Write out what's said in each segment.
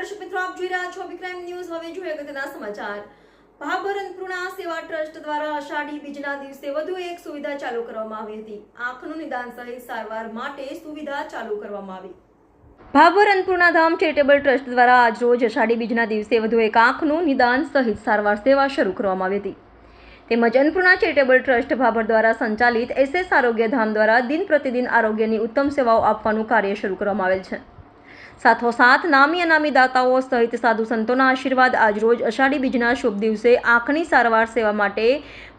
દર્શક મિત્રો, આપ જોઈ રહ્યા છો વિક્રાઇમ ન્યૂઝ. હવે જોઈએ અગત્યના સમાચાર. ભાભર અન્નપૂર્ણા સેવા ટ્રસ્ટ દ્વારા અષાઢી બીજના દિવસે વધુ એક સુવિધા ચાલુ કરવામાં આવી હતી. આંખનું નિદાન સહિત સારવાર માટે સુવિધા ચાલુ કરવામાં આવી. ભાભર ધામ ચેરિટેબલ ટ્રસ્ટ દ્વારા આજરોજ અષાઢી બીજના દિવસે વધુ એક આંખનું નિદાન સહિત સારવાર સેવા શરૂ કરવામાં આવી હતી. તેમજ અન્નપૂર્ણા ચેરિટેબલ ટ્રસ્ટ ભાભર દ્વારા સંચાલિત એસએસ આરોગ્ય ધામ દ્વારા દિન પ્રતિદિન આરોગ્યની ઉત્તમ સેવાઓ આપવાનું કાર્ય શરૂ કરવામાં આવેલ છે. સાથોસાથ નામી અનામી દાતાઓ સહિત સાધુ સંતોના આશીર્વાદ આજરોજ અષાઢી બીજના શુભ દિવસે આંખની સારવાર સેવા માટે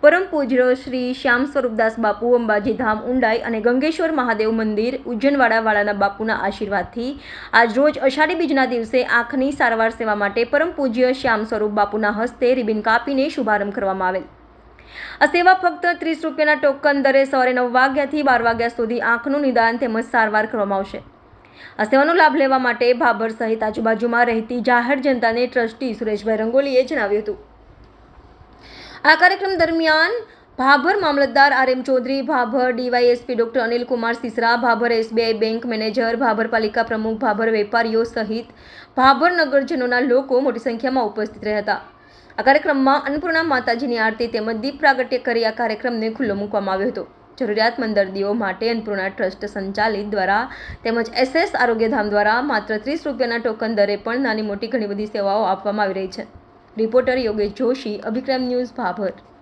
પરમ પૂજ્ય શ્રી શ્યામ સ્વરૂપદાસ બાપુ, અંબાજી ધામ ઉંડાઈ અને ગંગેશ્વર મહાદેવ મંદિર, ઉજ્જૈનવાડા વાળાના બાપુના આશીર્વાદથી આજરોજ અષાઢી બીજના દિવસે આંખની સારવાર સેવા માટે પરમ પૂજ્ય શ્યામ સ્વરૂપ બાપુના હસ્તે રિબિન કાપીને શુભારંભ કરવામાં આવેલ. આ સેવા ફક્ત ત્રીસ રૂપિયાના ટોકન દરે સવારે નવ વાગ્યાથી બાર વાગ્યા સુધી આંખનું નિદાન તેમજ સારવાર કરવામાં આવશે. આ સેવાનો લાભ લેવા માટે ભાભર સહિત આજુબાજુમાં રહેતી જાહેર જનતાને ટ્રસ્ટી સુરેશભાઈ રંગોલીએ જણાવ્યું હતું. આ કાર્યક્રમ દરમિયાન ભાભર મામલતદાર R M Chaudhary, Bhabhar DYSP doctor Anil Kumar Sisara, Bhabhar SBI bank manager, Bhabhar પાલિકા પ્રમુખ, ભાભર વેપારીઓ સહિત ભાભર નગરજનોના લોકો મોટી સંખ્યામાં ઉપસ્થિત રહ્યા હતા. આ કાર્યક્રમમાં અન્નપૂર્ણા માતાજીની આરતી તેમજ દીપ પ્રાગટ્ય કરી આ કાર્યક્રમને ખુલ્લો મૂકવામાં આવ્યો હતો. જરૂરિયાતમંદ દર્દીઓ માટે અન્નપૂર્ણા ટ્રસ્ટ સંચાલિત દ્વારા તેમજ એસએસ આરોગ્યધામ દ્વારા માત્ર ત્રીસ રૂપિયાના ટોકન દરે પણ નાની મોટી ઘણી બધી સેવાઓ આપવામાં આવી રહી છે. Reporter Yogesh Joshi, Abhikram news Bhabhar.